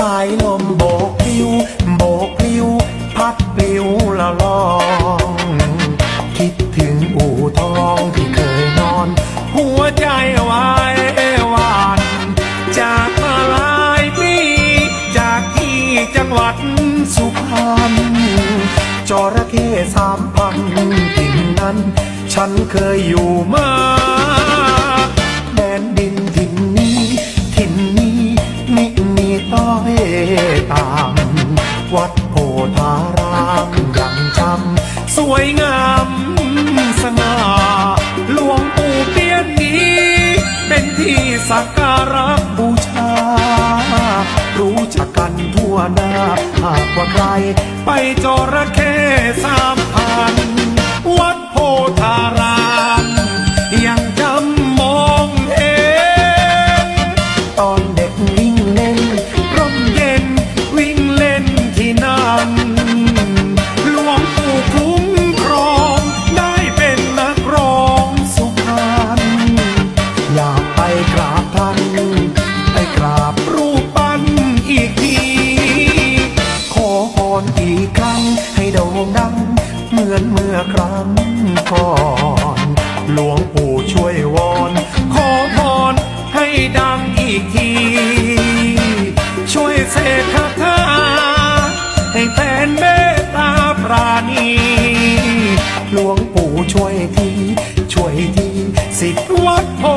สายลมโบกพลิ้วโบกพลิ้ว พัดปลิวละลอง คิดถึงอู่ทองที่เคยนอน หัวใจวายหวานจากมาหลายปีจากที่จังหวัดสุพรรณจระเข้สามพันถิ่นนั้น ฉันเคยอยู่มา ตาม วัดโพธารามยังจำสวยงามสง่าหลวงปู่เปี้ยนนี้ เป็นที่สักการะบูชา รู้จักกันทั่วหน้าหากว่าใคร ไปจระเข้สามพัน กราบท่านไปกราบรูปปั้นอีกที ขอพรอีกครั้งให้โด่งดัง เหมือนเมื่อครั้งก่อน หลวงปู่ช่วยวอน ขอพรให้ดังอีกที ช่วยเสกคาถาให้แฟนเมตตาปราณีหลวงปู่ช่วยที ช่วยทีสิทธิวัดโพร